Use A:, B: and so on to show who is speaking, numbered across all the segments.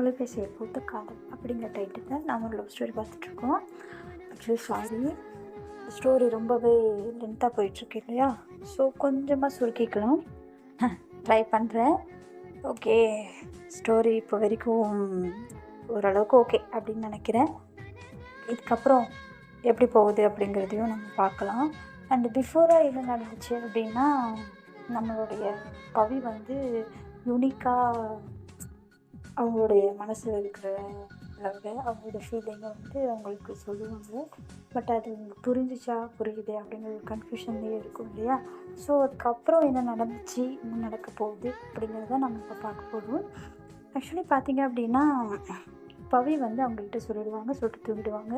A: தொலைபேசியை பூத்த காதல் அப்படிங்கிற டைட்டில் நாம் ஒரு லவ் ஸ்டோரி பார்த்துட்ருக்கோம். ஆக்சுவலி சாரி ஸ்டோரி ரொம்பவே லென்த்தாக போயிட்டுருக்கு இல்லையா? ஸோ கொஞ்சமாக சுருக்கிக்கலாம். ட்ரை பண்ணுறேன் ஓகே ஸ்டோரி இப்போ வரைக்கும் ஓரளவுக்கு ஓகே அப்படின்னு நினைக்கிறேன். இதுக்கப்புறம் எப்படி போகுது அப்படிங்கிறதையும் நம்ம பார்க்கலாம். அண்ட் பிஃபோராக என்ன நடந்துச்சு அப்படின்னா நம்மளுடைய கவி வந்து யூனிக்காக அவங்களுடைய மனசில் இருக்கிற லவ்வை அவங்களோட ஃபீலிங்கை வந்து அவங்களுக்கு சொல்லுவாங்க. பட் அது புரிஞ்சிச்சா புரியுது அப்படிங்கிற ஒரு கன்ஃபியூஷன்லேயே இருக்கும் இல்லையா? ஸோ அதுக்கப்புறம் என்ன நடந்துச்சு என்ன நடக்க போகுது அப்படிங்கிறத நம்ம இப்போ பார்க்க போகிறோம் ஆக்சுவலி பார்த்திங்க அப்படின்னா பவி வந்து அவங்ககிட்ட சொல்லிடுவாங்க சொல்லிட்டு தூங்கிடுவாங்க.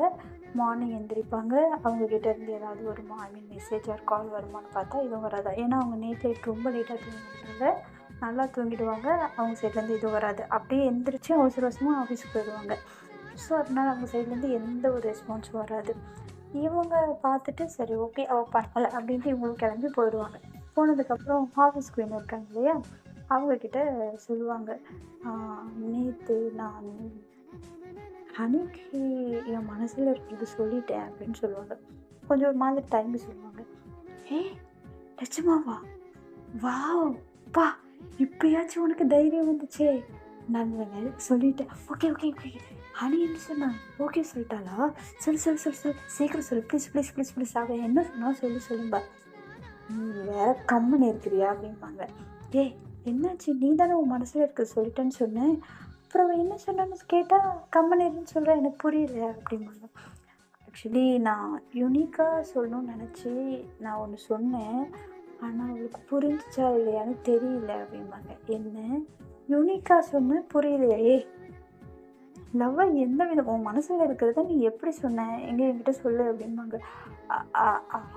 A: மார்னிங் எந்திரிப்பாங்க. அவங்கக்கிட்ட இருந்து ஏதாவது வருமா ஐ மீன் மெசேஜ் ஆர் கால் வருமான்னு பார்த்தா இதுவும் வராது? ஏன்னா அவங்க நேற்று ரொம்ப லேட்டாக தூங்கினாங்க நல்லா தூங்கிடுவாங்க அவங்க சைட்லேருந்து எதுவும் வராது. அப்படியே எந்திரிச்சு அவசர அவசரமாக ஆஃபீஸ்க்கு போயிடுவாங்க. ஸோ அதனால் அவங்க சைட்லேருந்து எந்த ஒரு ரெஸ்பான்ஸும் வராது. இவங்க பார்த்துட்டு சரி ஓகே அவள் பரவாயில்ல அப்படின்ட்டு இவங்களும் கிளம்பி போயிடுவாங்க. போனதுக்கப்புறம் ஆஃபீஸ் குயின் இருக்காங்க இல்லையா? அவங்கக்கிட்ட சொல்லுவாங்க நேற்று நான் ஹனிக்கு என் மனசில் இருக்கிறது சொல்லிட்டேன் அப்படின்னு சொல்லுவாங்க. கொஞ்சம் ஒரு மாதிரி தயங்கி சொல்லுவாங்க. ஏ நிஜமாவா? வா பா இப்பயாச்சும் உனக்கு தைரியம் வந்துச்சே. நல்லங்க சொல்லிட்டேன். ஓகே ஓகே ஓகே ஹனின்னு சொன்னான் ஓகே சொல்லிட்டாளா? சொல்லு சொல்லு சொல்லு சொல்லு. சீக்கிரம் சொல்லு. ப்ளீஸ் ப்ளீஸ் ப்ளீஸ் ப்ளீஸ் அவள் என்ன சொன்னால் சொல்லு சொல்லும்பா நீ வேற கம்முன்னு இருக்கிறியா அப்படிம்பாங்க. ஏய் என்னாச்சு? நீ தானே உன் மனசில் இருக்க சொல்லிட்டேன்னு சொன்னேன் அப்புறம் என்ன சொன்னான்னு கேட்டால் கம்மன் இருன்னு சொல்கிறேன் எனக்கு புரியல அப்படிம்பாங்க. ஆக்சுவலி நான் யூனிக்காக சொல்லணும்னு நினச்சி நான் ஒன்று சொன்னேன். ஆனால் அவளுக்கு புரிஞ்சிச்சா இல்லையான்னு தெரியல அப்படிம்பாங்க. என்ன? யூனிக்காக சொன்னேன் புரியலையா. ஏ லவ்வை எந்த விதம் உன் மனசில் இருக்கிறத நீ எப்படி சொன்ன? எங்கே என்கிட்ட சொல்லு அப்படிம்பாங்க.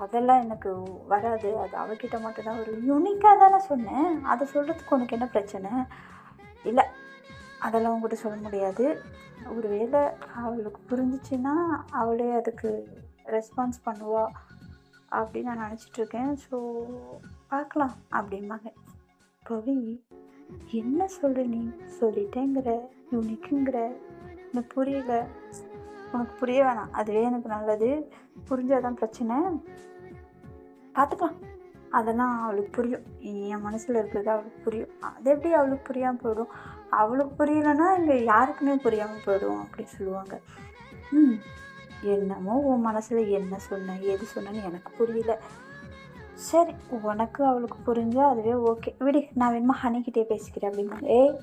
A: அதெல்லாம் எனக்கு வராது. அது அவகிட்ட மட்டும்தான் வரும். யூனிக்காக தானே சொன்னேன் அதை சொல்கிறதுக்கு உனக்கு என்ன பிரச்சனை? இல்லை அதெல்லாம் உங்ககிட்ட சொல்ல முடியாது. ஒரு வேளை அவளுக்கு புரிஞ்சிச்சின்னா அவளே அதுக்கு ரெஸ்பான்ஸ் பண்ணுவாள் அப்படின்னு நான் நினச்சிட்டு இருக்கேன் ஸோ பார்க்கலாம் அப்படிம்பாங்க. பவி என்ன சொல்கிற நீ? சொல்லிட்டேங்கிற யூனிக்குங்கிற எனக்கு புரியல. உனக்கு புரிய வேணாம். அதுவே எனக்கு நல்லது. புரிஞ்சாதான் பிரச்சனை. பார்த்துக்கலாம் அதெல்லாம் அவளுக்கு புரியும். என் மனசில் இருக்கிறது அவளுக்கு புரியும். அது எப்படி அவளுக்கு புரியாமல் போயிடும்? அவளுக்கு புரியலைன்னா இங்கே யாருக்குமே புரியாமல் போயிடும் அப்படின்னு சொல்லுவாங்க. ம் என்னமோ உன் மனசில் என்ன சொன்ன எது சொன்னேன்னு எனக்கு புரியல. சரி உனக்கு அவளுக்கு புரிஞ்சு அதுவே ஓகே விடு நான் வேணுமா ஹனிக்கிட்டே பேசிக்கிறேன் அப்படிம்பாங்க. ஏய்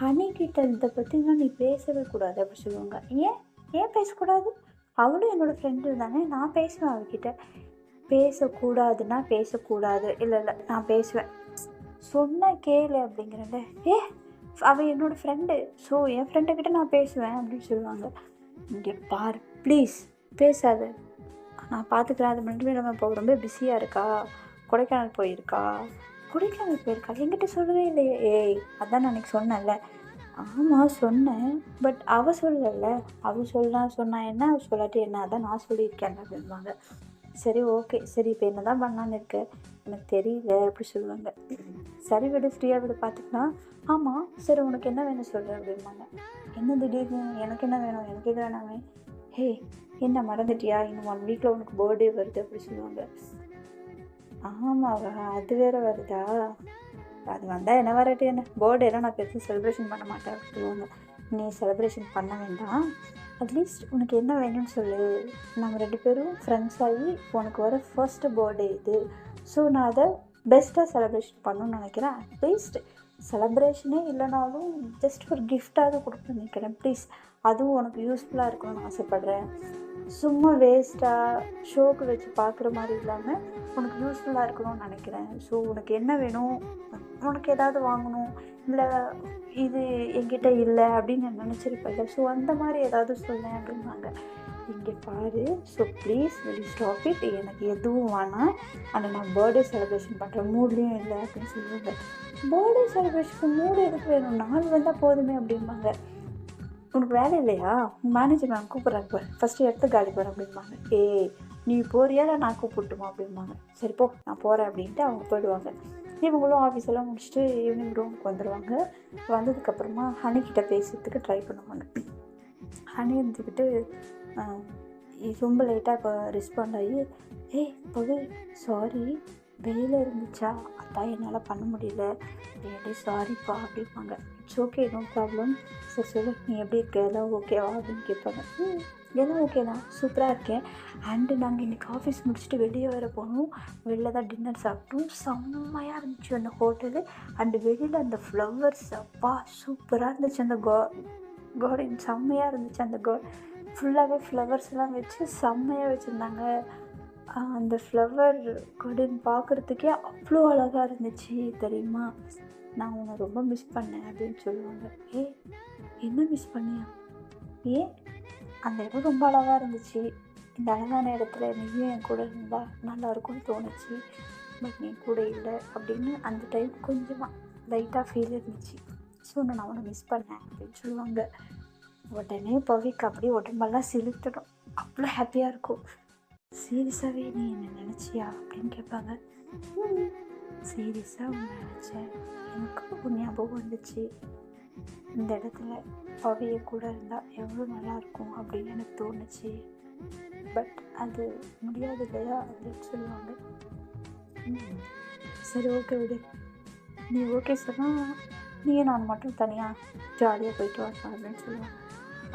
A: ஹனிக்கிட்ட இதை பற்றினா நீ பேசவே கூடாது அப்படி சொல்லுவாங்க. ஏன்? ஏன் பேசக்கூடாது? அவளும் என்னோடய ஃப்ரெண்டு தானே நான் பேசுவேன் அவகிட்ட. பேசக்கூடாதுன்னா பேசக்கூடாது. இல்லை இல்லை நான் பேசுவேன். சொன்ன கேளு அப்படிங்கிறத ஏ அவள் என்னோடய ஃப்ரெண்டு ஸோ என் ஃப்ரெண்டுக்கிட்ட நான் பேசுவேன் அப்படின்னு சொல்லுவாங்க. இங்கே பார். ப்ளீஸ் பேசாத. நான் பார்த்துக்கிறேன் அது மட்டுமே இல்லாமல் இப்போ ரொம்ப பிஸியாக இருக்கா? கொடைக்கானல் போயிருக்கா? கொடைக்கானல் போயிருக்கா? என்கிட்ட சொல்லவே இல்லையே. ஏய் அதான் நான் அன்றைக்கி சொன்னேன்ல. ஆமாம் சொன்னேன். பட் அவள் சொல்லல. அவள் சொல்லா சொன்னா என்ன? அவள் சொல்லாட்டி என்ன? அதான் நான் சொல்லியிருக்கேன் அப்படிம்பாங்க. சரி ஓகே. சரி இப்போ என்ன தான் பண்ணலான்னு இருக்க? எனக்கு தெரியல அப்படி சொல்லுவாங்க. சரி விடு ஃப்ரீயாக விடு பார்த்துக்கலாம் ஆமாம் சரி உனக்கு என்ன வேணும் சொல்லு அப்படிம்பாங்க. என்ன திடீர்னு? எனக்கு என்ன வேணும்? எனக்கு இது வேணாமே. ஹே என்ன மறந்துட்டியா? இன்னும் ஒன் வீக்கில் உனக்கு பர்த்டே வருது அப்படி சொல்லுவாங்க. ஆமாவா அது வேறு வருதா? அது வந்தால் என்ன வரட்டு என்ன? பர்த்டேலாம் நான் பெருசாக செலிப்ரேஷன் பண்ண மாட்டேன் அப்படின்னு சொல்லுவாங்க. நீ செலிப்ரேஷன் பண்ண வேண்டாம். அட்லீஸ்ட் உனக்கு என்ன வேணும்னு சொல்லு. நம்ம ரெண்டு பேரும் ஃப்ரெண்ட்ஸ் ஆகி உனக்கு வர ஃபர்ஸ்ட்டு பர்த்டே இது. ஸோ நான் அதை பெஸ்ட்டாக செலிப்ரேஷன் பண்ணணும்னு நினைக்கிறேன். அட்லீஸ்ட் செலப்ரேஷனே இல்லைனாலும் ஜஸ்ட் ஒரு கிஃப்டாக கொடுத்து நினைக்கிறேன். ப்ளீஸ் அதுவும் உனக்கு யூஸ்ஃபுல்லாக இருக்கணும்னு ஆசைப்பட்றேன். சும்மா வேஸ்ட்டாக ஷோக்கு வச்சு பார்க்குற மாதிரி இல்லாமல் உனக்கு யூஸ்ஃபுல்லாக இருக்கணும்னு நினைக்கிறேன். ஸோ உனக்கு என்ன வேணும்? உனக்கு ஏதாவது வாங்கணும். இல்லை இது என்கிட்ட இல்லை அப்படின்னு நான் நினச்சிருப்பேன்ல. ஸோ அந்த மாதிரி ஏதாவது சொன்னேன் அப்படின்னாங்க. இங்கே பாரு. ஸோ ப்ளீஸ் வெளி ஸ்டாப் இட் எனக்கு எதுவும் வேணாம். ஆனால் நான் பர்த்டே செலிப்ரேஷன் பண்ணுற மூட்லேயும் இல்லை அப்படின்னு சொல்லுவாங்க. பர்த்டே செலிப்ரேஷனுக்கு மூடு எதுக்கு வேணும்? நாள் வந்தால் போதுமே அப்படிம்பாங்க. உனக்கு வேலை இல்லையா? உங்கள் மேனேஜர் மேம் கூப்பிட்றாங்க பார். ஃபஸ்ட்டு எடுத்து காலி போகிறேன் அப்படிம்பாங்க. ஏய் நீ போறியா இல்லை நான் கூப்பிட்டுமா அப்படிம்பாங்க. சரி போ நான் போகிறேன் அப்படின்ட்டு அவங்க போயிடுவாங்க. இவங்களும் ஆஃபீஸ் எல்லாம் முடிச்சுட்டு ஈவினிங் ரூமுக்கு வந்துடுவாங்க வந்ததுக்கப்புறமா ஹனிக்கிட்ட பேசுறதுக்கு ட்ரை பண்ணுவாங்க. ஹனி இருந்துக்கிட்டு ரொம்ப லேட்டாக இப்போ ரெஸ்பாண்ட் ஆகி ஏய் பவி சாரி வெயில் இருந்துச்சா? அதான் என்னால் பண்ண முடியல. டேடி சாரிப்பா அப்படிம்பாங்க. இட்ஸ் ஓகே நோ ப்ராப்ளம் சரி சொல்லு நீ எப்படி இருக்க? எல்லாம் ஓகேவா அப்படின்னு கேட்பாங்க. எல்லாம் ஓகே தான். சூப்பராக இருக்கேன். அண்டு நாங்கள் இன்றைக்கி ஆஃபீஸ் முடிச்சுட்டு வெளியே வர போனோம். வெளில தான் டின்னர் சாப்பிட்டோம். செம்மையாக இருந்துச்சு அந்த ஹோட்டலு அண்டு வெளியில் அந்த ஃப்ளவர்ஸ் அப்பா சூப்பராக இருந்துச்சு அந்த கா கார்டன் செம்மையாக இருந்துச்சு அந்த கா ஃபுல்லாகவே ஃப்ளவர்ஸ்லாம் வச்சு செம்மையாக வச்சுருந்தாங்க. அந்த ஃப்ளவர் கார்டன் பார்க்குறதுக்கே அவ்வளோ அழகாக இருந்துச்சு தெரியுமா? நான் உன்னை ரொம்ப மிஸ் பண்ணேன் அப்படின்னு சொல்லுவாங்க. ஏ என்ன மிஸ் பண்ணியா? ஏன் அந்த இடம் ரொம்ப அழகாக இருந்துச்சு. இந்த அழகான இடத்துல நீயும் என் கூட இருந்தால் நல்லாயிருக்கும்னு தோணுச்சு. பட் நீ கூட இல்லை அப்படின்னு அந்த டைம் கொஞ்சமாக லைட்டாக ஃபீல் இருந்துச்சு. ஸோ நான் அவனை மிஸ் பண்ணேன் அப்படின்னு சொல்லுவாங்க. உடனே பவிக்கு அப்படியே உடம்பெல்லாம் சிலுத்துடும் அவ்வளோ ஹாப்பியாக இருக்கும். சீரியஸாகவே நீ என்ன நினச்சியா அப்படின்னு கேட்பாங்க. சீரியஸாக உன்னை நினச்சேன். எனக்கு ஒரு ஞாபகம் வந்துச்சு. இந்த இடத்துல அவைய கூட இருந்தால் எவ்வளோ நல்லா இருக்கும் அப்படின்னு எனக்கு தோணுச்சு. பட் அது முடியாது இல்லையா அப்படின்னு சொல்லுவாங்க. ம், சரி ஓகே விடு. நீ ஓகே சொன்னால் நீ நான் மட்டும் தனியாக ஜாலியாக போயிட்டு வரலாம் அப்படின்னு சொல்லுவாங்க.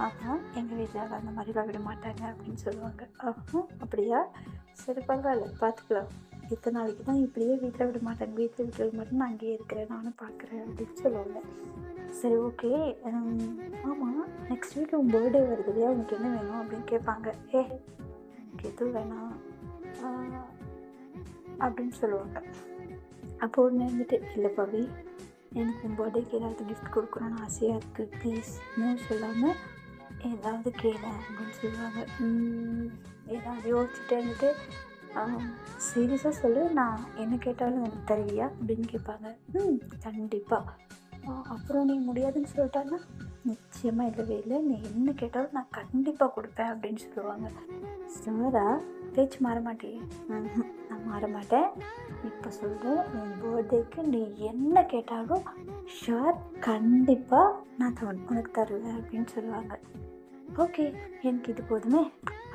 A: ஆஹா எங்கள் வீட்டில் அந்த மாதிரிலாம் விட மாட்டாங்க அப்படின்னு சொல்லுவாங்க. ஆஹா அப்படியா? சரி பரவாயில்ல பார்த்துக்கலாம் இத்தனை நாளைக்கு தான் இப்படியே வீட்டில் விட மாட்டாங்க. வீட்டில் விட்டு விட மாட்டேன் நான் அங்கேயே இருக்கிறேன் நானும் பார்க்குறேன் அப்படின்னு சொல்லுவாங்க. சரி ஓகே ஆமாம் நெக்ஸ்ட் வீக் உன் பர்த்டே வருது இல்லையா? உனக்கு என்ன வேணும் அப்படின்னு கேட்பாங்க. ஏ எனக்கு எதுவும் வேணாம். அப்படின்னு சொல்லுவாங்க. அப்போ ஒன்று இருந்துட்டு இல்லை பவி எனக்கு உன் பர்த்டேக்கு ஏதாவது கிஃப்ட் கொடுக்கணும்னு ஆசையாக இருக்குது ப்ளீஸ் நோ சொல்லாமல் ஏதாவது கேளு அப்படின்னு சொல்லுவாங்க. ஏதாவது யோசிச்சுட்டு இருந்துட்டு சீரியஸாக சொல்லு நான் என்ன கேட்டாலும் எனக்கு தருவியா அப்படின்னு கேட்பாங்க. ம் கண்டிப்பாக அப்புறம் நீ முடியாதுன்னு சொல்லிட்டான்னா நிச்சயமாக இல்லவே இல்லை. நீ என்ன கேட்டாலும் நான் கண்டிப்பாக கொடுப்பேன் அப்படின்னு சொல்லுவாங்க. சாரா பேச்சு மாற மாட்டேன் நான் மாற மாட்டேன். இப்போ சொல்கிறேன் உன் பர்த்டேக்கு நீ என்ன கேட்டாலும் ஷார் கண்டிப்பாக நான் தவன் உனக்கு தருவேன் அப்படின்னு சொல்லுவாங்க. ஓகே எனக்கு இது போதுமே.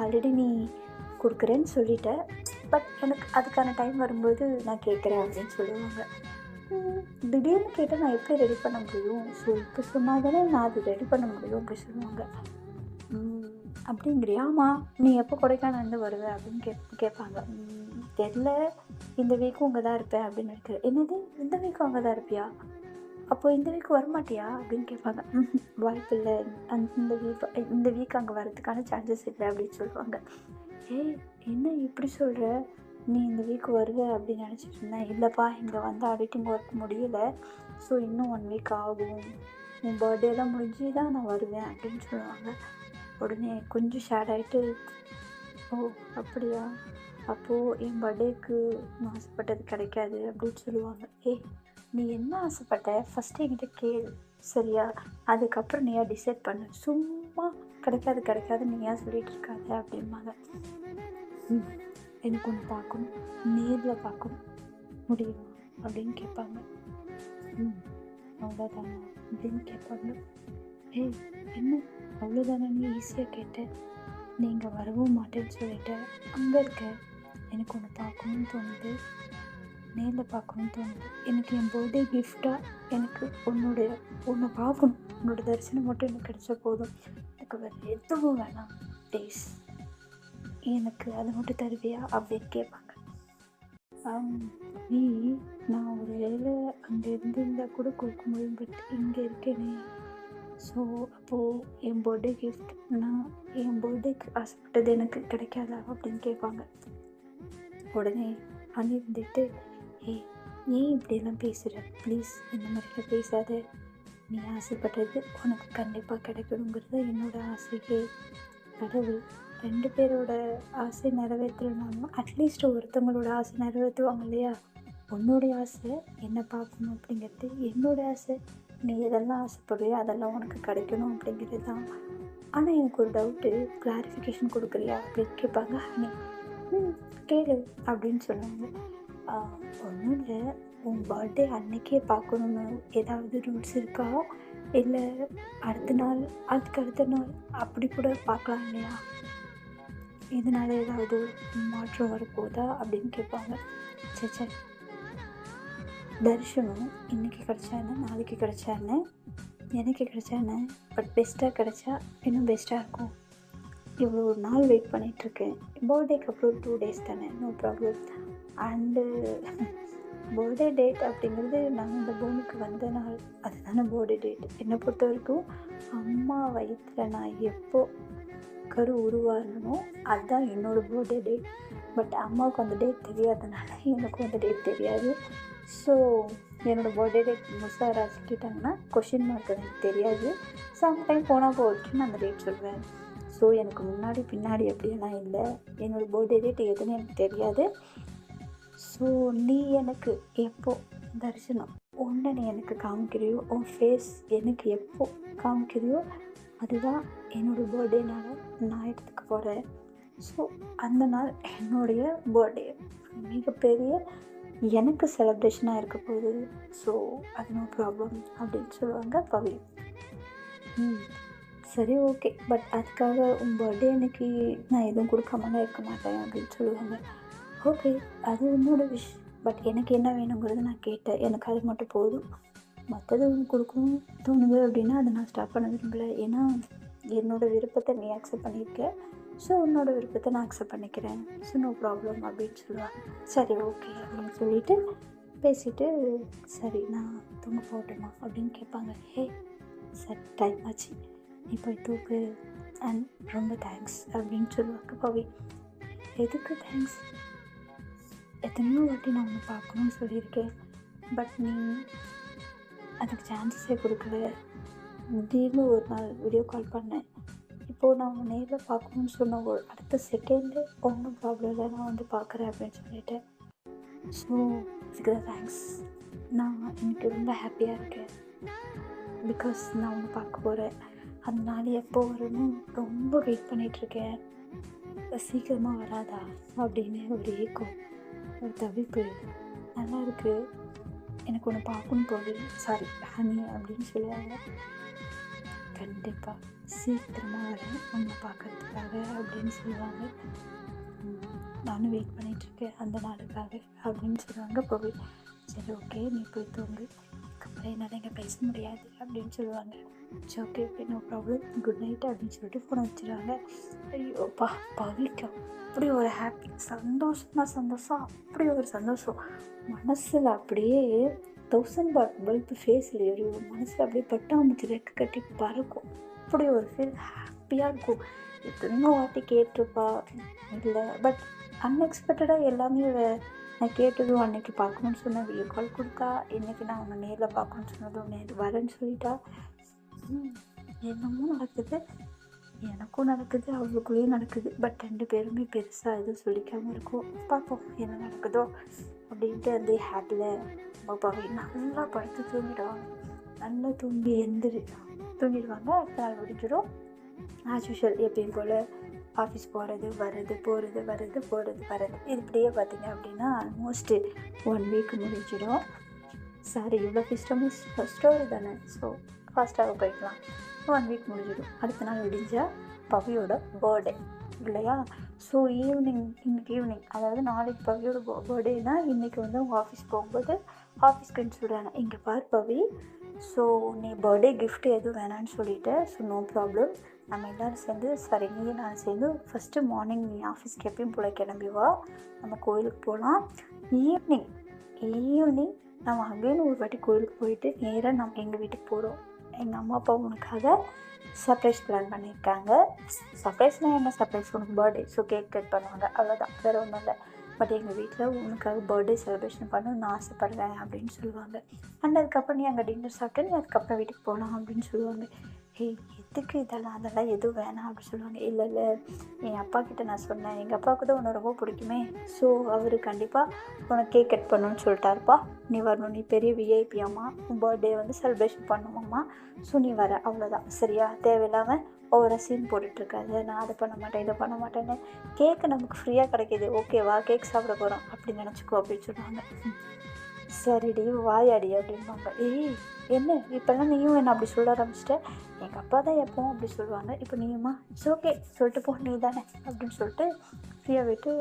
A: ஆல்ரெடி நீ கொடுக்குறேன்னு சொல்லிட்ட. பட் எனக்கு அதுக்கான டைம் வரும்போது நான் கேட்குறேன் அப்படின்னு சொல்லுவாங்க. திடீர்னு கேட்டால் நான் எப்படி ரெடி பண்ண முடியும்? ஸோ இப்போ சொன்னால் தானே நான் அது ரெடி பண்ண முடியும் அப்படி சொல்லுவாங்க. அப்படிங்கிறியா? ஆமாம் நீ எப்போ கொடைக்கானல்லேருந்து வருவ அப்படின்னு கே கேட்பாங்க தெரில. இந்த வீக்கும் அங்கே தான் இருப்பேன் அப்படின்னு நினைக்கிறேன் என்னது? இந்த வீக்கும் அங்கே தான் இருப்பியா? அப்போது இந்த வீக் வரமாட்டியா? அப்படின்னு கேட்பாங்க வாய்ப்பு இல்லை அந்த இந்த வீக் இந்த வீக் அங்கே வரதுக்கான சான்சஸ் இல்லை அப்படின்னு சொல்லுவாங்க. ஏய் என்ன இப்படி சொல்கிற நீ இந்த வீக் வருவ அப்படின்னு நினச்சிட்டு இருந்தேன். இல்லைப்பா இங்கே வந்து ஆடிட்டிங் ஒர்க் முடியல. ஸோ இன்னும் ஒன் வீக் ஆகும். உன் பர்த்டேலாம் முடிஞ்சு தான் நான் வருவேன் அப்படின்னு சொல்லுவாங்க. உடனே கொஞ்சம் ஷேட் ஆகிட்டு ஓ அப்படியா? அப்போது என் பர்த்டேக்கு நான் ஆசைப்பட்டது கிடைக்காது அப்படின்னு சொல்லுவாங்க. ஏய் நீ என்ன ஆசைப்பட்ட? ஃபஸ்ட்டு என்கிட்ட கேளு சரியா? அதுக்கப்புறம் நீயா டிசைட் பண்ணு. சும்மா கிடைக்காது கிடைக்காது நீயா சொல்லிட்டு இருக்காத? அப்படிம்பாங்க. ம், எனக்கு ஒன்று பார்க்கணும். நேரில் பார்க்கணும். முடியுமா? அப்படின்னு கேட்பாங்க. ம் அவ்வளோதானா அப்படின்னு கேட்பாங்க. ஏய் என்ன? அவ்வளோதானே நீ ஈஸியாக கேட்ட நீங்கள் வரவும் மாட்டேன்னு சொல்லிட்ட அங்கே இருக்க எனக்கு ஒன்று பார்க்கணும்னு தோணுது. நேரில் பார்க்கணும்னு தோணுது. எனக்கு என் பர்த்டே கிஃப்டாக எனக்கு உன்னுடைய உன்னை பார்க்கணும். உன்னோட தரிசனம் மட்டும் எனக்கு கிடைச்சா போதும். எனக்கு வேறு எதுவும் வேணாம். ப்ளீஸ் எனக்கு அதை மட்டும் தருவியா அப்படின்னு கேட்பாங்க. நீ நான் ஒரு வேலை அங்கே இருந்திருந்தால் கூட கொடுக்க முடியும் பட் இங்கே இருக்கேனே. ஸோ அப்போது என் பர்த்டே கிஃப்ட் நான் என் பர்த்டேக்கு ஆசைப்பட்டது எனக்கு கிடைக்காதா அப்படின்னு கேட்பாங்க. உடனே அண்ணி வந்துட்டு ஏய் ஏன் இப்படியெல்லாம் பேசுகிற ப்ளீஸ் இந்த மாதிரிலாம் பேசாத. நீ ஆசைப்பட்டது உனக்கு கண்டிப்பாக கிடைக்கணுங்கிறது என்னோடய ஆசையே. கடவுள் ரெண்டு பேரோட ஆசை நிறைவேற்றலனாலும் அட்லீஸ்ட் ஒருத்தவங்களோட ஆசை நிறைவேற்றுவாங்க இல்லையா? உன்னோடைய ஆசை என்னை பார்க்கணும் அப்படிங்கிறது என்னோட ஆசை. நீ எதெல்லாம் ஆசைப்படுறியோ அதெல்லாம் உனக்கு கிடைக்கணும் அப்படிங்கிறது தான். ஆனால் எனக்கு ஒரு டவுட்டு கிளாரிஃபிகேஷன் கொடுக்குறியா அப்படின்னு கேட்பாங்க ஹனி. ம் கேளு அப்படின்னு சொன்னாங்க ஒன்றும் இல்லை. உன் பர்த்டே அன்னைக்கே பார்க்கணுன்னு ஏதாவது ரூல்ஸ் இருக்கா? இல்லை அடுத்த நாள் அதுக்கு அடுத்த நாள் அப்படி கூட பார்க்கலாம் இல்லையா? இதனால் ஏதாவது மாற்றம் வரப்போதா அப்படின்னு கேட்பாங்க. சரி சரி தரிசனம் இன்றைக்கி கிடைச்சா என்ன நாளைக்கு கிடைச்சா என்ன? எனக்கு கிடைச்சா என்ன? பட் பெஸ்ட்டாக கிடச்சா இன்னும் பெஸ்ட்டாக இருக்கும். இவ்வளோ ஒரு நாள் வெயிட் பண்ணிகிட்ருக்கேன் பர்த்டேக்கு அப்புறம் டூ டேஸ் தானே no problem and birthday date அப்படிங்கிறது நான் இந்த பூமிக்கு வந்த நாள். அதுதானே பர்த்டே டேட் என்னை பொறுத்த வரைக்கும் அம்மா வயிற்றில் நான் எப்போ கரு உருவாகணுமோ அதுதான் என்னோடய பர்த்டே டேட் பட் அம்மாவுக்கு அந்த டேட் தெரியாதனால எனக்கும் அந்த டேட் தெரியாது. ஸோ என்னோடய பர்த்டே டேட் முழுசாக கேட்டாங்கன்னா கொஷின் மார்க் எனக்கு தெரியாது. சம்டைம் போனால் போச்சுன்னு அந்த டேட் சொல்லுவேன் ஸோ எனக்கு முன்னாடி பின்னாடி அப்படியெல்லாம் இல்லை. என்னோடய பர்த்டே டேட் எதுன்னு எனக்கு தெரியாது. ஸோ நீ எனக்கு எப்போ தரிசனம் ஒன்று நீ எனக்கு காமிக்கிறியோ உன் ஃபேஸ் எனக்கு எப்போ காமிக்கிறியோ அதுதான் என்னோடய பர்த்டேனால நான் எடுத்துக்க போகிறேன் ஸோ அந்த நாள் என்னுடைய பர்த்டே மிகப்பெரிய எனக்கு செலப்ரேஷனாக இருக்க போகுது. ஸோ அது நோ ப்ராப்ளம் அப்படின்னு சொல்லுவாங்க பவி. ம். சரி ஓகே பட் அதுக்காக உன் பர்த்டே அன்னைக்கு நான் எதுவும் கொடுக்காமலாம் இருக்க மாட்டேன் அப்படின்னு சொல்லுவாங்க. ஓகே அது உன்னோட விஷ் பட் எனக்கு என்ன வேணுங்கிறது நான் கேட்டேன். எனக்கு அது மட்டும் போதும். மற்றது ஒன்று கொடுக்கணும் தோணுது அப்படின்னா அதை நான் ஸ்டாப் பண்ண விரும்பல. ஏன்னா என்னோடய விருப்பத்தை நீ அக்செப்ட் பண்ணியிருக்க. ஸோ உன்னோட விருப்பத்தை நான் அக்செப்ட் பண்ணிக்கிறேன். ஸோ நோ ப்ராப்ளம் அப்படின்னு சொல்லுவாங்க சரி ஓகே அப்படின்னு சொல்லிட்டு பேசிட்டு சரி நான் தூங்க போகட்டுமா அப்படின்னு கேட்பாங்க. ஹே சரி டைம் ஆச்சு. நீ போய் தூக்கு. அண்ட் ரொம்ப தேங்க்ஸ் அப்படின்னு சொல்லுவாங்க பவி எதுக்கு தேங்க்ஸ் எத்தனையோ வாட்டி நான் உன்னை பார்க்கணும்னு சொல்லியிருக்கேன். பட் நீ அதுக்கு சான்சஸே கொடுக்கல. திடீர்னு ஒரு நாள் வீடியோ கால் பண்ணேன். இப்போது நான் நேரில் பார்க்கணும்னு சொன்ன ஒரு அடுத்த செகண்டு ஒன்றும் ப்ராப்ளம் இல்லை நான் வந்து பார்க்குறேன் அப்படின்னு சொல்லிட்டேன் ஸோ இதுக்கு தான் தேங்க்ஸ் நான் எனக்கு ரொம்ப ஹாப்பியாக இருக்கேன். பிகாஸ் நான் ஒன்று பார்க்க போகிறேன் அந்த நாள் எப்போ வரணும் ரொம்ப வெயிட் பண்ணிகிட்ருக்கேன் சீக்கிரமாக வராதா அப்படின்னு ஒரு ஏக்கம் ஒரு தவிப்பு நல்லா இருக்குது எனக்கு ஒன்று பார்க்கணும் போது சாரி ஹனி அப்படின்னு சொல்லுவாங்க. கண்டிப்பாக சீக்கிரமாக வரேன். உன்னை பார்க்கறதுக்காக அப்படின்னு சொல்லுவாங்க. நானும் வெயிட் பண்ணிகிட்ருக்கேன் அந்த நாளுக்காக அப்படின்னு சொல்லுவாங்க. போய் சரி ஓகே நீ போய் தூங்கு. அதுக்கப்புறம் என்னால் இங்கே பேச முடியாது அப்படின்னு சொல்லுவாங்க. சரி okay okay no problem good night அப்படின்னு சொல்லிட்டு ஃபோனை வச்சிருவாங்க. ஐயோப்பா பவிக்கு அப்படி ஒரு ஹாப்பி சந்தோஷம்னா சந்தோஷம். அப்படி ஒரு சந்தோஷம். மனசில் அப்படியே தௌசண்ட் பாட் பல்ப் ஃபேஸில் எரியும் மனசில் அப்படியே பட்டாம்பூச்சி ரெக்க கட்டி பறக்கும். அப்படி ஒரு ஃபீல் ஹாப்பியாக இருக்கும். எத்தனையோ வாட்டி கேட்டிருப்பா. இல்லை பட் அன்எக்ஸ்பெக்டடாக எல்லாமே நான் கேட்டதும் அன்னைக்கு பார்க்கணும்னு சொன்ன வீடியோ கால் கொடுத்தா இன்றைக்கி நான் அவனை நேரில் பார்க்கணும்னு சொன்னதும் நேரில் வரேன்னு சொல்லிட்டா. என்னமோ நடக்குது. எனக்கும் நடக்குது அவளுக்குள்ளேயும் நடக்குது. பட் ரெண்டு பேருமே பெருசாக எதுவும் சொல்லிக்காமல் இருக்கும். பார்ப்போம் என்ன நடக்குதோ அப்படின்ட்டு அந்த ஹேப்பில் பவி நல்லா படுத்து தூங்கிடுவாங்க நல்லா தூங்கி எந்திரி தூங்கிடுவாங்க. அடுத்த நாள் முடிஞ்சிடும். ஆஸ் யூஷுவல் எப்பயும் போல் ஆஃபீஸ் போகிறது வர்றது போகிறது வர்றது போகிறது வர்றது. இது இப்படியே பார்த்தீங்க அப்படின்னா ஆல்மோஸ்ட் ஒன் வீக் முடிஞ்சிடும். சாரி இவ்வளோ இஷ்டமும் ஸ்டோரி தானே. ஸோ ஃபாஸ்ட்டாக போய்க்கலாம் ஒன் வீக் முடிஞ்சிடும். அடுத்த நாள் முடிஞ்சால் பவியோட பர்த்டே இல்லையா? ஸோ ஈவினிங் இன்னைக்கு ஈவினிங் அதாவது நாளைக்கு பவியோட பர்த்டேனா இன்றைக்கி வந்து அவங்க ஆஃபீஸ் போகும்போது ஆஃபீஸ்க்கு சொல்கிறாங்க இங்கே பார் பவி. ஸோ நீ பர்த்டே கிஃப்ட் எதுவும் வேணான்னு சொல்லிட்டு ஸோ நோ ப்ராப்ளம் நம்ம எல்லோரும் சேர்ந்து சாரி நீ நான் சேர்ந்து ஃபஸ்ட்டு மார்னிங் நீ ஆஃபீஸ்க்கு எப்பயும் போல கிளம்பி வா. நம்ம கோயிலுக்கு போகலாம் ஈவினிங் ஈவினிங் நம்ம அகைன் ஒரு வாட்டி கோயிலுக்கு போயிட்டு நேராக நம்ம எங்கள் வீட்டுக்கு போகிறோம் எங்கள் அம்மா அப்பா உனக்காக சர்ப்ரைஸ் பிளான் பண்ணியிருக்காங்க. சர்ப்ரைஸ்னால் என்ன? சர்ப்ரைஸ் உனக்கு பர்த்டே ஸோ கேக் கட் பண்ணுவாங்க. அவ்வளோதான் வேறு ஒன்றும் இல்லை. பட் எங்கள் வீட்டில் உனக்காக பர்த்டே செலிப்ரேஷன் பண்ணணும்னு நான் ஆசைப்பட்றேன் அப்படின்னு சொல்லுவாங்க. அண்ட் அதுக்கப்புறம் நீ அங்கே டின்னர் சாப்பிட்டு? நீ அதுக்கப்புறம் வீட்டுக்கு போகலாம் அப்படின்னு சொல்லுவாங்க. ஹே எதுக்கு இதெல்லாம்? அதெல்லாம் எதுவும் வேணாம் அப்படின்னு சொல்லுவாங்க. இல்லை இல்லை. என் அப்பா கிட்ட நான் சொன்னேன். எங்கள் அப்பாவுக்கு தான் உன்னை ரொம்ப பிடிக்குமே. ஸோ அவர் கண்டிப்பாக உனக்கு கேக் கட் பண்ணணும்னு சொல்லிட்டாருப்பா. நீ வரணும். நீ பெரிய விஐபி அம்மா. உன் பர்த்டே வந்து செலிப்ரேஷன் பண்ணுவோம்மா ஸோ நீ வர. அவ்வளோதான் சரியா? தேவையில்லாமல் ஒவ்வொரு சீன் போட்டுட்ருக்காது. நான் அதை பண்ண மாட்டேன் இதை பண்ண மாட்டேன்னு கேக்கு நமக்கு ஃப்ரீயாக கிடைக்கிது. ஓகேவா கேக் சாப்பிட போகிறோம் அப்படின்னு நினச்சிக்கோ அப்படின்னு சொல்லுவாங்க. சரிடி வாயாடி அப்படிம்பாங்க. ஏய் என்ன? இப்போல்லாம் நீயும் என்ன அப்படி சொல்ல ஆரம்பிச்சிட்ட? எங்கள் அப்பா தான் எப்பவும் அப்படி சொல்லுவாங்க. இப்போ நீயுமா? இட்ஸ் ஓகே சொல்லிட்டு போ நீ தானே அப்படின்னு சொல்லிட்டு ஃப்ரீயாக விட்டு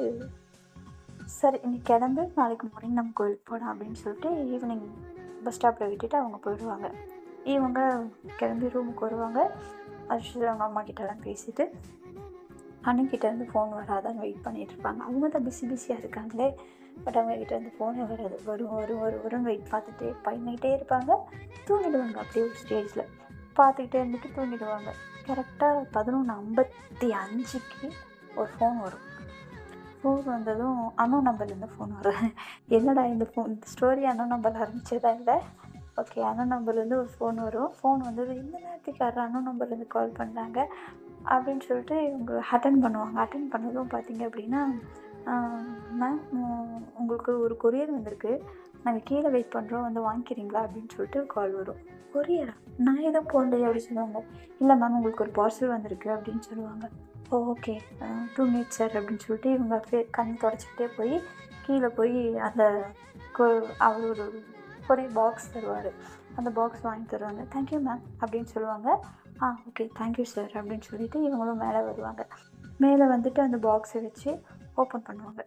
A: சரி நீ கிளம்பு. நாளைக்கு மார்னிங் நம்ம கோயிலுக்கு போகலாம் அப்படின்னு சொல்லிட்டு ஈவினிங் பஸ் ஸ்டாப்பில் விட்டுட்டு அவங்க போயிடுவாங்க. இவங்க கிளம்பி ரூமுக்கு வருவாங்க. அரிசி அவங்க அம்மா கிட்டலாம் பேசிட்டு அண்ணன்கிட்டேருந்து ஃபோன் வராதான்னு வெயிட் பண்ணிகிட்ருப்பாங்க அவங்க தான் பிஸி பிஸியாக இருக்காங்களே. பட் அவங்க கிட்டேருந்து ஃபோனே வராது. வரும் வரும் வரும் வரும். வெயிட் பார்த்துட்டே பண்ணிக்கிட்டே இருப்பாங்க. தூங்கிடுவாங்க அப்படியே ஒரு ஸ்டேஜில் பார்த்துக்கிட்டே இருந்துட்டு தூங்கிடுவாங்க. கரெக்டாக பதினொன்று ஐம்பத்தி அஞ்சுக்கு ஒரு ஃபோன் வரும். ஃபோன் வந்ததும் அண்ணோ நம்பர்லேருந்து ஃபோன் வரும். என்னடா இந்த ஃபோன் இந்த ஸ்டோரி அண்ணோ நம்பர் ஆரம்பிச்சதா இல்லை? ஓகே அண்ணோ நம்பர்லேருந்து ஒரு ஃபோன் வரும். ஃபோன் வந்தது இந்த நேரத்துக்கு யாரும் அண்ணோ நம்பர்லேருந்து கால் பண்ணாங்க. அப்படின்னு சொல்லிட்டு இவங்க அட்டன் பண்ணுவாங்க. அட்டன் பண்ணதும் பார்த்தீங்க அப்படின்னா மேம் உங்களுக்கு ஒரு கொரியர் வந்திருக்கு. நாங்கள் கீழே வெயிட் பண்ணுறோம் வந்து வாங்கிக்கிறீங்களா? அப்படின்னு சொல்லிட்டு கால் வரும். கொரியரா நான் எதுவும் போகலையே அப்படின்னு சொல்லுவாங்க. இல்லை மேம் உங்களுக்கு ஒரு பார்சல் வந்திருக்கு அப்படின்னு சொல்லுவாங்க. ஓகே டூ மினிட்ஸ் சார் அப்படின்னு சொல்லிட்டு இவங்க அப்படியே கண் தொடச்சிக்கிட்டே போய் கீழே போய் அந்த அவர் ஒரு கொரியர் பாக்ஸ் தருவார். அந்த பாக்ஸ் வாங்கி தருவாங்க. தேங்க்யூ மேம் அப்படின்னு சொல்லுவாங்க. ஆ ஓகே தேங்க்யூ சார் அப்படின்னு சொல்லிட்டு இவங்களும் மேலே வருவாங்க. மேலே வந்துட்டு அந்த பாக்ஸை வச்சு ஓப்பன் பண்ணுவாங்க.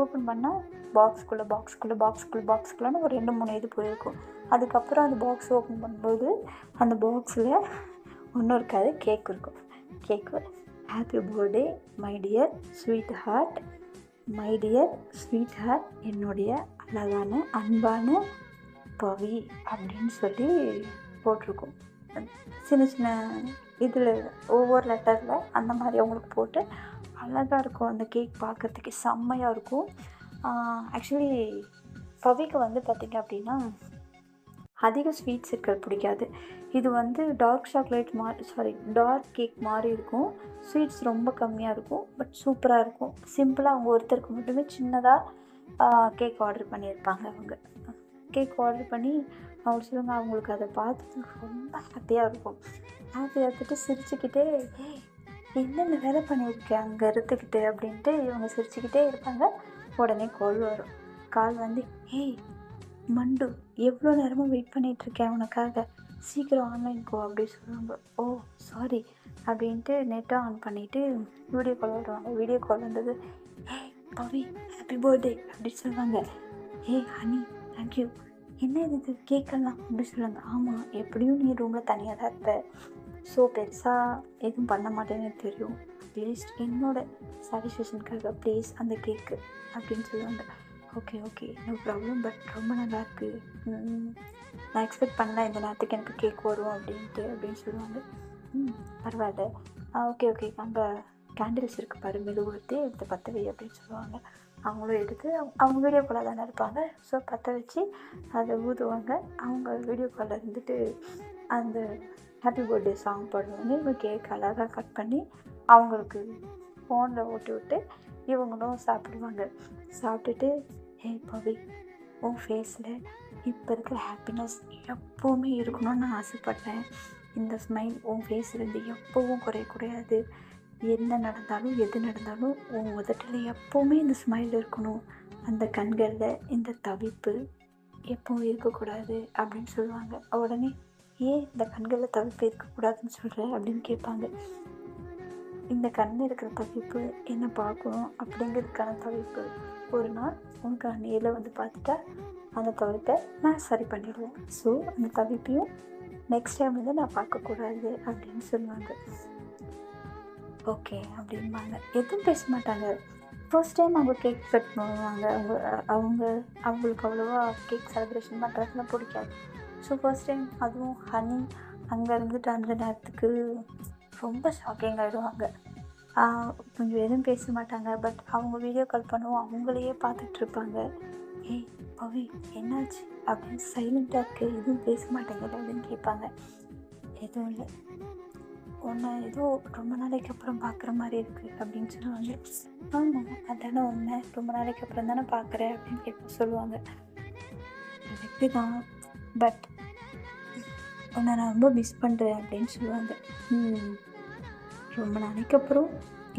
A: ஓப்பன் பண்ணால் பாக்ஸ்குள்ளே பாக்ஸ்குள்ளே பாக்ஸ்குள்ளே பாக்ஸ்குள்ளேன்னு ஒரு ரெண்டு மூணு இது போயிருக்கும். அதுக்கப்புறம் அந்த பாக்ஸ் ஓப்பன் பண்ணும்போது அந்த பாக்ஸில் ஒன்றும் இருக்காது கேக் இருக்கும். Cake happy birthday my dear sweetheart my dear sweetheart என்னுடைய அழகான அன்பான பவி அப்படின்னு சொல்லி போட்டிருக்கோம். சின்ன சின்ன இதில் ஒவ்வொரு லெட்டரில் அந்த மாதிரி அவங்களுக்கு போட்டு அழகாக இருக்கும் அந்த கேக் பார்க்குறதுக்கு செம்மையாக இருக்கும். ஆக்சுவலி பவிக்கு வந்து பார்த்திங்க அப்படின்னா அதிக ஸ்வீட்ஸ் இருக்கிறது பிடிக்காது. இது வந்து டார்க் சாக்லேட் மா சாரி டார்க் கேக் மாதிரி இருக்கும். ஸ்வீட்ஸ் ரொம்ப கம்மியாக இருக்கும் பட் சூப்பராக இருக்கும். சிம்பிளாக அவங்க ஒருத்தருக்கு மட்டுமே சின்னதாக கேக் ஆர்டர் பண்ணியிருப்பாங்க அவங்க. கேக் ஆர்டர் பண்ணி அவங்க சொல்லுங்க அவங்களுக்கு அதை பார்த்து ரொம்ப ஹாப்பியாக இருக்கும். ஹாப்பியாக இருந்துட்டு சிரிச்சுக்கிட்டே "ஏய், என்னென்ன வேலை பண்ணியிருக்கேன் அங்கே இருந்துக்கிட்டு அப்படின்ட்டு இவங்க சிரிச்சுக்கிட்டே இருப்பாங்க. உடனே கால் வரும். கால் வந்து ஏய் மண்டு எவ்வளோ நேரமும் வெயிட் பண்ணிகிட்ருக்கேன் உனக்காக? சீக்கிரம் ஆன்லைன் கோ அப்படி சொல்லுவாங்க. ஓ சாரி அப்படின்ட்டு நெட்டை ஆன் பண்ணிவிட்டு வீடியோ கால் வருவாங்க. வீடியோ கால் வந்தது ஏய் பவி ஹாப்பி பர்த்டே அப்படி சொல்லுவாங்க. ஏய் ஹனி தேங்க்யூ என்ன இது இது கேட்கலாம் அப்படி சொல்லுவாங்க. ஆமாம் எப்படியும் நீ ரூமில் தனியாக தான் இருப்ப. ஸோ பெருசாக எதுவும் பண்ண மாட்டேன்னு தெரியும். அட்லீஸ்ட் என்னோட சாட்டிஸ்ஃபேக்ஷனுக்காக ப்ளீஸ் அந்த கேக்கு அப்படின்னு சொல்லுவாங்க. Okay okay no problem but ரொம்ப நல்லாருக்கு நான் எக்ஸ்பெக்ட் பண்ணல இந்த நேரத்துக்கு எனக்கு கேக் வரும் அப்படின்ட்டு அப்படின்னு சொல்லுவாங்க. ம் பரவாயில்ல. ஆ ஓகே ஓகே நம்ம கேண்டில்ஸ் இருக்குது பாரு மெழுகுவர்த்தி எடுத்து பற்ற வை அப்படின்னு சொல்லுவாங்க. அவங்களும் எடுத்து அவங்க- அவங்க வீடியோ காலில் தானே இருப்பாங்க. ஸோ பற்ற வச்சு அதை ஊதுவாங்க. அவங்க வீடியோ காலில் இருந்துட்டு அந்த ஹாப்பி பர்த்டே சாங் பாடுவாங்க இவங்க கேக் அழகாக கட் பண்ணி அவங்களுக்கு ஃபோனில் ஓட்டி விட்டு இவங்களும் சாப்பிடுவாங்க. சாப்பிட்டுட்டு ஹே பவி உன் ஃபேஸில் இப்போ இருக்கிற ஹாப்பினஸ் எப்போவுமே இருக்கணும்னு நான் ஆசைப்பட்டேன் இந்த ஸ்மைல் உன் ஃபேஸ்லேருந்து எப்போவும் குறையக்கூடாது என்ன நடந்தாலும் எது நடந்தாலும் உன் உதட்டில் எப்போவுமே இந்த ஸ்மைல் இருக்கணும். அந்த கண்களில் இந்த தவிப்பு எப்பவும் இருக்கக்கூடாது அப்படின்னு சொல்லுவாங்க. உடனே ஏன் இந்த கண்களில் தவிப்பு இருக்கக்கூடாதுன்னு சொல்கிற அப்படின்னு கேட்பாங்க. இந்த கண் இருக்கிற தவிப்பு என்ன பார்க்கணும் அப்படிங்கிறதுக்கான தவிப்பு. ஒரு நாள் உங்கள் நேரில் வந்து பார்த்துட்டா அந்த தவிப்பை நான் சரி பண்ணிடுவேன். ஸோ அந்த தவிப்பையும் நெக்ஸ்ட் டைம் வந்து நான் பார்க்கக்கூடாது அப்படின்னு சொல்லுவாங்க. ஓகே அப்படிம்பாங்க. எதுவும் பேச மாட்டாங்க. ஃபர்ஸ்ட் டைம் அவங்க கேக் கட் பண்ணுவாங்க. அவங்க அவங்க அவங்களுக்கு அவ்வளோவா கேக் செலிப்ரேஷன் பண்ணுறதுலாம் பிடிக்காது. ஸோ ஃபர்ஸ்ட் டைம் அதுவும் ஹனி அங்கே இருந்துட்டு அந்த நேரத்துக்கு ரொம்ப ஷாக்கிங் ஆகிடுவாங்க கொஞ்சம் எதுவும் பேச மாட்டாங்க. பட் அவங்க வீடியோ கால் பண்ணுவோம் அவங்களையே பார்த்துட்ருப்பாங்க ஏய் பவி என்னாச்சு? அப்படின்னு சைலண்ட்டாக இருக்கு எதுவும் பேச மாட்டேங்குது அப்படின்னு கேட்பாங்க. எதுவும் இல்லை. உன்னை ஏதோ ரொம்ப நாளைக்கு அப்புறம் பார்க்குற மாதிரி இருக்குது அப்படின்னு சொல்லுவாங்க. ஆமாம் அதானே உண்மை ரொம்ப நாளைக்கு அப்புறம் தானே பார்க்குறேன் அப்படின்னு கேட்ப சொல்லுவாங்க. எப்படி தான். பட் உன்னை நான் ரொம்ப மிஸ் பண்ணுறேன் அப்படின்னு சொல்லுவாங்க. ரொம்ப நாளைக்கு அப்புறம்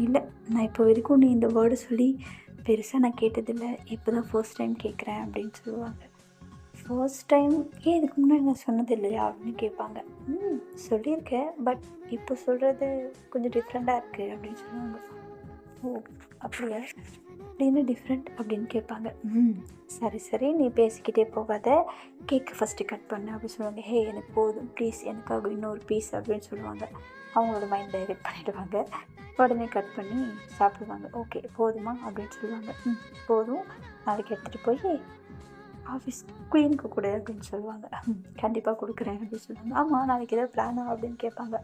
A: இல்லை நான் இப்போ வரைக்கும் நீ இந்த வேர்டு சொல்லி பெருசாக நான் கேட்டதில்லை. இப்போ தான் ஃபர்ஸ்ட் டைம் கேட்குறேன் அப்படின்னு சொல்லுவாங்க. ஃபர்ஸ்ட் டைம் ஏன் இதுக்கு முன்னாடி நான் சொன்னது இல்லையா அப்படின்னு கேட்பாங்க. ம் சொல்லியிருக்கேன் பட் இப்போ சொல்கிறது கொஞ்சம் டிஃப்ரெண்ட்டாக இருக்குது அப்படின்னு சொல்லுவாங்க. ஓ அப்படியா? அப்படின்னு டிஃப்ரெண்ட் அப்படின்னு கேட்பாங்க. ம். சரி சரி நீ பேசிக்கிட்டே போகாத. கேக்கு ஃபஸ்ட்டு கட் பண்ணு அப்படின்னு சொல்லுவாங்க. ஹே எனக்கு போதும். ப்ளீஸ் எனக்காக இன்னொரு பீஸ் அப்படின்னு சொல்லுவாங்க. அவங்களோட மைண்ட் டைவெர்ட் பண்ணிடுவாங்க. உடனே கட் பண்ணி சாப்பிடுவாங்க. ஓகே போதுமா? அப்படின்னு சொல்லுவாங்க. ம் போதும். நாளைக்கு எடுத்துகிட்டு போய் ஆஃபீஸ் குயினுக்கு கொடு அப்படின்னு சொல்லுவாங்க. கண்டிப்பாக கொடுக்குறேன் அப்படின்னு சொல்லுவாங்க. ஆமாம் நாளைக்கு ஏதாவது பிளானா அப்படின்னு கேட்பாங்க.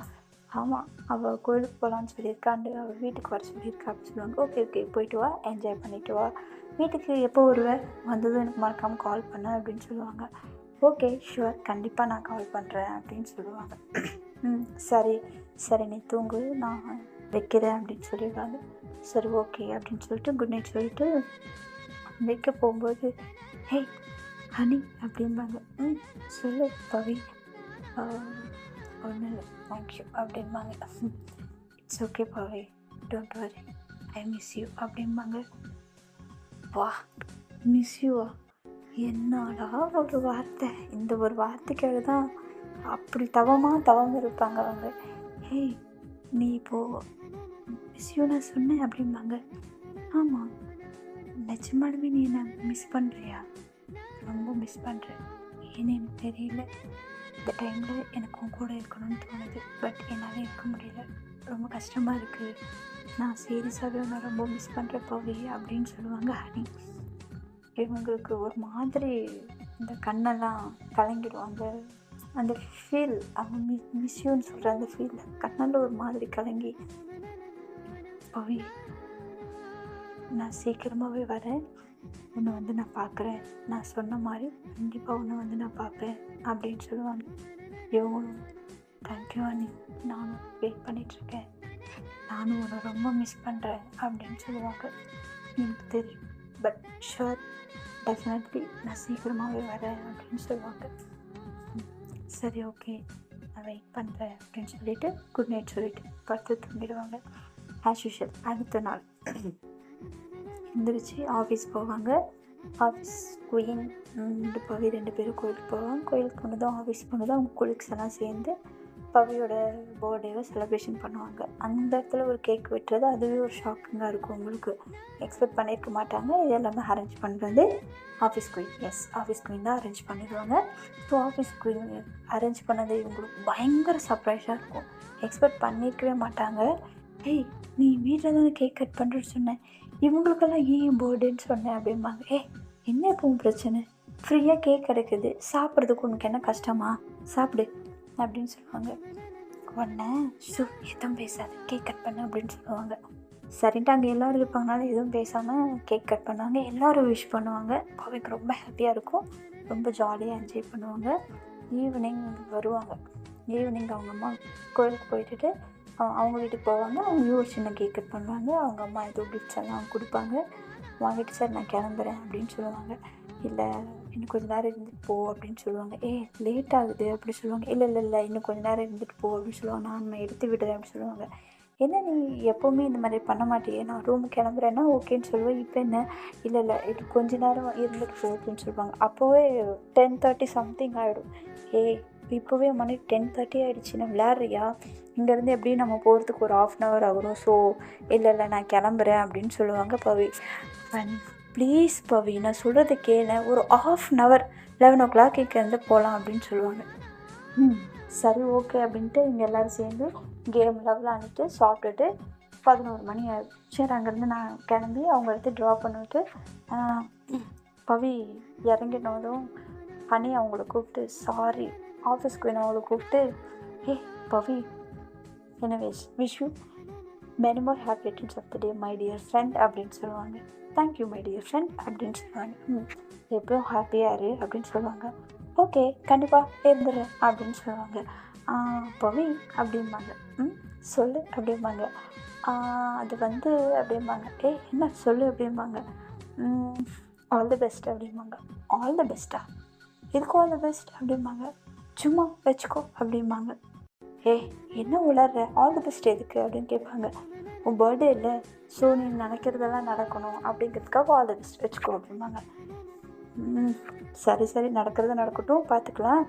A: ஆமாம் அவள் கோயிலுக்கு போகலான்னு சொல்லியிருக்காண்டு அவள் வீட்டுக்கு வர சொல்லியிருக்கா அப்படின்னு சொல்லுவாங்க. ஓகே ஓகே போயிட்டு வா என்ஜாய் பண்ணிட்டு வா. வீட்டுக்கு எப்போ வருவேன் வந்ததும் எனக்கு மறக்காமல் கால் பண்ண அப்படின்னு சொல்லுவாங்க. ஓகே ஷுவர் கண்டிப்பாக நான் கால் பண்ணுறேன் அப்படின்னு சொல்லுவாங்க. ம் சரி சரி நீ தூங்கு நான் வைக்கிறேன் அப்படின்னு சொல்லிடுவாங்க. சரி ஓகே அப்படின்னு சொல்லிட்டு குட் நைட் சொல்லிட்டு வைக்க போகும்போது ஹே ஹனி அப்படிம்பாங்க. ம் சொல்லு பவி. ஒன்றும் இல்லை தேங்க்யூ அப்படிம்பாங்க. It's okay Pavi don't worry I miss you அப்படிம்பாங்க. வா. மிஸ் யூவா என்னடா ஒரு வார்த்தை. இந்த ஒரு வார்த்தைக்காக தான் அப்படி தவமாக தவம் இருப்பாங்க அவங்க. ஹே நீ இப்போ மிஸ் யூ நான் சொன்னேன் அப்படிம்பாங்க. ஆமாம் நிஜமாலுமே நீ என்ன மிஸ் பண்ணுறியா ரொம்ப மிஸ் பண்ணுறேன் ஏன்னு எனக்கு தெரியல. இந்த டைமில் எனக்கு உன் கூட இருக்கணும்னு தோணுது. பட் என்னால் இருக்க முடியல. ரொம்ப கஷ்டமாக இருக்குது நான் சீரியஸாகவே உன்னை ரொம்ப மிஸ் பண்ணுற பவி அப்படின்னு சொல்லுவாங்க ஹனி இவங்களுக்கு ஒரு மாதிரி இந்த கண்ணெல்லாம் கலங்கிடும் அந்த அந்த ஃபீல் அவங்க மி மிஸ்யூன்னு சொல்கிற அந்த ஃபீல் கண்ணில் ஒரு மாதிரி கலங்கி பவி. நான் சீக்கிரமாகவே வரேன். உன்னை வந்து நான் பார்க்குறேன். நான் சொன்ன மாதிரி கண்டிப்பாக உன்னை வந்து நான் பார்ப்பேன் அப்படின்னு சொல்லுவாங்க. இவங்களும் தேங்க்யூ அண்ணி. நானும் வெயிட் பண்ணிகிட்ருக்கேன் நானும் உன்னை ரொம்ப மிஸ் பண்ணுறேன் அப்படின்னு சொல்லுவாங்க. எனக்கு தெரியும். பட் ஷுவர் டெஃபினெட்லி நான் சீக்கிரமாகவே வரேன் அப்படின்னு சொல்லுவாங்க. சரி ஓகே நான் வெயிட் பண்ணுறேன் அப்படின்னு சொல்லிட்டு குட் நைட் சொல்லிட்டு படுத்து தூங்கிடுவாங்க. ஆஸ் யூஷுவல் அடுத்த நாள். எந்திரிச்சு ஆஃபீஸ் போவாங்க. ஆஃபீஸ் குயின் ரெண்டு பவி ரெண்டு பேரும் கோயிலுக்கு போவாங்க. கோயிலுக்கு போனதும் ஆஃபீஸ் போனதும் அவங்க கொலிக்ஸ் எல்லாம் சேர்ந்து பவியோட பர்த்டேவை செலிப்ரேஷன் பண்ணுவாங்க. அந்த இடத்துல ஒரு கேக் வெட்டுறது அதுவே ஒரு ஷாக்கிங்காக இருக்கும் உங்களுக்கு. எக்ஸ்பெக்ட் பண்ணியிருக்க மாட்டாங்க. இது எல்லாமே அரேஞ்ச் பண்ணுறது office queen yes office queen தான் அரேஞ்ச் பண்ணிடுவாங்க. ஸோ ஆஃபீஸ் குயின் அரேஞ்ச் பண்ணது இவங்களுக்கு பயங்கர சர்ப்ரைஸாக இருக்கும். எக்ஸ்பெக்ட் பண்ணியிருக்கவே மாட்டாங்க. ஏய் நீ வீட்டில் தானே கேக் கட் பண்ணுறேன்னு சொன்னேன் இவங்களுக்கெல்லாம் ஏன் பர்த்டேன்னு சொன்னேன் அப்படிம்பாங்க. ஏ என்ன இப்போ உன் பிரச்சனை? ஃப்ரீயாக கேக் கிடைக்குது. சாப்பிட்றதுக்கு உனக்கு என்ன கஷ்டமா? சாப்பிடு அப்படின்னு சொல்லுவாங்க. உடனே ஷூ எதுவும் பேசாது. கேக் கட் பண்ணு அப்படின்னு சொல்லுவாங்க. சரின்ட்டு அங்கே எல்லோரும் இருப்பாங்கனால எதுவும் பேசாமல் கேக் கட் பண்ணுவாங்க எல்லோரும் விஷ் பண்ணுவாங்க. பவிக்கு ரொம்ப ஹாப்பியாக இருக்கும். ரொம்ப ஜாலியாக என்ஜாய் பண்ணுவாங்க. ஈவினிங் வருவாங்க. ஈவினிங் அவங்க அம்மா கோயிலுக்கு போயிட்டுட்டு அவங்க வீட்டுக்கு போவாங்க. அவங்க ஒரு சின்ன கேக் கட் பண்ணுவாங்க. அவங்க அம்மா ஏதோ கிஃப்ட்ஸ் எல்லாம் கொடுப்பாங்க. வாங்கிட்டு சார் நான் கிளம்புறேன் அப்படின்னு சொல்லுவாங்க. இல்லை இன்னும் கொஞ்ச நேரம் இருந்துட்டு போ அப்படின்னு சொல்லுவாங்க. ஏ லேட் ஆகுது அப்படின்னு சொல்லுவாங்க. இல்லை இல்லை இல்லை இன்னும் கொஞ்ச நேரம் இருந்துட்டு போ அப்படின்னு சொல்லுவாங்க. நான் எடுத்து விடுறேன் அப்படின்னு சொல்லுவாங்க. என்ன நீ எப்போவுமே இந்த மாதிரி பண்ண மாட்டியே? நான் ரூம் கிளம்புறேன்னா ஓகேன்னு சொல்லுவேன் இப்போ என்ன? இல்லை இல்லை இது கொஞ்ச நேரம் இருந்துட்டு போ அப்படின்னு சொல்லுவாங்க. அப்போவே டென் தேர்ட்டி சம்திங் ஆகிடும் ஏய் இப்போவே மணி டென் தேர்ட்டி ஆகிடுச்சு நான் விளையாடுறியா? இங்கேருந்து எப்படியும் நம்ம போகிறதுக்கு ஒரு ஆஃப் அன் ஹவர் ஆகணும். ஸோ இல்லை இல்லை நான் கிளம்புறேன் அப்படின்னு சொல்லுவாங்க பவி. ப்ளீஸ் பவி நான் சொல்கிறத கேளு. ஒரு half an hour eleven o'clock இங்கேருந்து போகலாம் அப்படின்னு சொல்லுவாங்க. ம் சரி ஓகே அப்படின்ட்டு இங்கே எல்லோரும் சேர்ந்து கேம்லாம் விளாண்டுட்டு சாப்பிட்டுட்டு பதினோரு மணி ஆயிடும் சரி அங்கேருந்து நான் கிளம்பி அவங்க எடுத்து ட்ரா பண்ணிவிட்டு பவி இறங்கினதும் ஹனி அவங்கள கூப்பிட்டு சாரி ஆஃபீஸ்க்கு வேணும் அவங்கள கூப்பிட்டு ஏ Pavi anyways wish you many more happy returns of the day my dear friend அப்படின்னு சொல்லுவாங்க. தேங்க்யூ மை டியர் ஃப்ரெண்ட் அப்படின்னு சொல்லுவாங்க. ம் எப்பவும் ஹாப்பியாக இரு அப்படின்னு சொல்லுவாங்க. ஓகே கண்டிப்பாக இருந்துடுறேன் அப்படின்னு சொல்லுவாங்க. "ஆ, பவி அப்படிம்பாங்க. ம் சொல்லு அப்படிம்பாங்க. அது வந்து அப்படிம்பாங்க. ஏய் என்ன சொல்லு அப்படிம்பாங்க. ஆல் தி பெஸ்ட் அப்படிம்பாங்க. ஆல் தி பெஸ்ட்டா எதுக்கு ஆல் தி பெஸ்ட் அப்படிம்பாங்க. சும்மா வச்சுக்கோ அப்படிம்பாங்க. ஏய் என்ன உளர்ற? ஆல் தி பெஸ்ட் எதுக்கு? அப்படின்னு கேட்பாங்க. உன் பர்த்டே இல்லை. ஸோ நீ நினைக்கிறதெல்லாம் நடக்கணும். அப்படிங்கிறதுக்காக ஆல் தி பெஸ்ட் வச்சுக்கோ அப்படிம்பாங்க. ம் சரி சரி. நடக்கிறது நடக்கட்டும். பார்த்துக்கலாம்.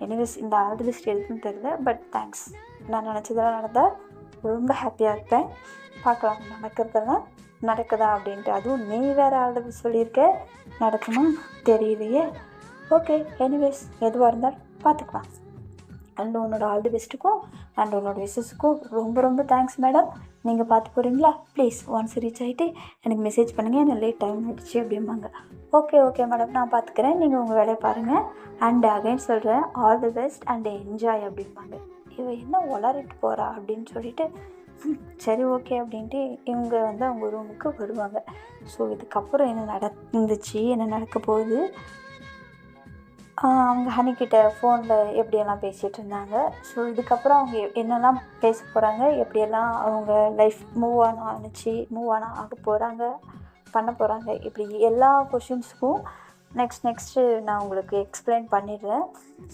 A: எனிவேஸ் இந்த ஆல் தி பெஸ்ட் எதுக்குன்னு தெரியல. பட் தேங்க்ஸ் நான் நினச்சதெல்லாம் நடந்தால் ரொம்ப ஹாப்பியாக இருப்பேன். பார்க்கலாம். நடக்கிறதெல்லாம் நடக்குதா? அப்படின்ட்டு. அதுவும் நீ வேறு ஆள் சொல்லியிருக்க. நடக்குமா? தெரியலையே. ஓகே எனிவேஸ் எதுவாக இருந்தாலும் பார்த்துக்கலாம். அண்ட் உன்னோட ஆல் தி பெஸ்ட்டுக்கும் அண்ட் உன்னோட விஷஸுக்கும் ரொம்ப ரொம்ப தேங்க்ஸ் மேடம் நீங்கள் பார்த்து போகிறீங்களா ப்ளீஸ் ஒன்ஸ் ரீச் ஆகிட்டு எனக்கு மெசேஜ் பண்ணுங்கள் எனக்கு லேட் டைம் ஆகிடுச்சு அப்படிம்பாங்க. ஓகே ஓகே மேடம் நான் பார்த்துக்கிறேன். நீங்கள் உங்கள் வேலையை பாருங்கள் அண்ட் அகைன் சொல்கிறேன் all the best and enjoy அப்படிம்பாங்க. இவ என்ன உளறிட்டு போகிறா அப்படின்னு சொல்லிட்டு சரி ஓகே அப்படின்ட்டு இவங்க வந்து அவங்க ரூமுக்கு வருவாங்க. ஸோ இதுக்கப்புறம் என்ன நடந்துச்சு? என்ன நடக்க போகுது? அவங்க ஹனிக்கிட்ட ஃபோனில் எப்படியெல்லாம் பேசிகிட்டு இருந்தாங்க? ஸோ இதுக்கப்புறம் அவங்க எ- என்னெல்லாம் பேச போகிறாங்க எப்படியெல்லாம் அவங்க லைஃப் மூவ் ஆன் ஆணுச்சு மூவ் ஆன் ஆக போகிறாங்க பண்ண போகிறாங்க இப்படி எல்லா கொஷின்ஸுக்கும் நெக்ஸ்ட் நெக்ஸ்ட்டு நான் உங்களுக்கு எக்ஸ்பிளைன் பண்ணிடுறேன்.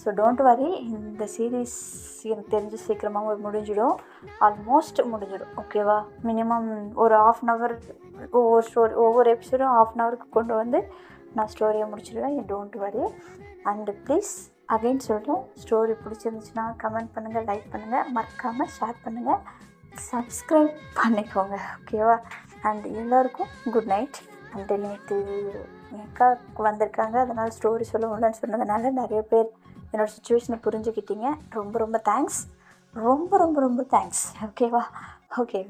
A: ஸோ டோன்ட் வரி இந்த சீரீஸ் எனக்கு தெரிஞ்சு சீக்கிரமாக முடிஞ்சிடும். ஆல்மோஸ்ட் முடிஞ்சிடும் ஓகேவா மினிமம் ஒரு ஆஃப் அன் ஹவர் ஒவ்வொரு ஸ்டோரி ஒவ்வொரு எபிசோடும் ஆஃப் அன் ஹவருக்கு கொண்டு வந்து நான் ஸ்டோரியை முடிச்சிடுவேன். Don't worry and please again சொல்கிறேன் ஸ்டோரி பிடிச்சிருந்துச்சுன்னா கமெண்ட் பண்ணுங்கள் லைக் பண்ணுங்கள் மறக்காமல் ஷேர் பண்ணுங்கள் சப்ஸ்கிரைப் பண்ணிக்கோங்க ஓகேவா அண்ட் எல்லோருக்கும் குட் நைட் அண்ட் நேற்று என் அக்கா வந்திருக்காங்க அதனால் ஸ்டோரி சொல்ல முடியலன்னு சொன்னதுனால நிறைய பேர் என்னோடய சுச்சுவேஷனை புரிஞ்சுக்கிட்டீங்க. ரொம்ப ரொம்ப தேங்க்ஸ் ரொம்ப ரொம்ப ரொம்ப தேங்க்ஸ் ஓகேவா ஓகே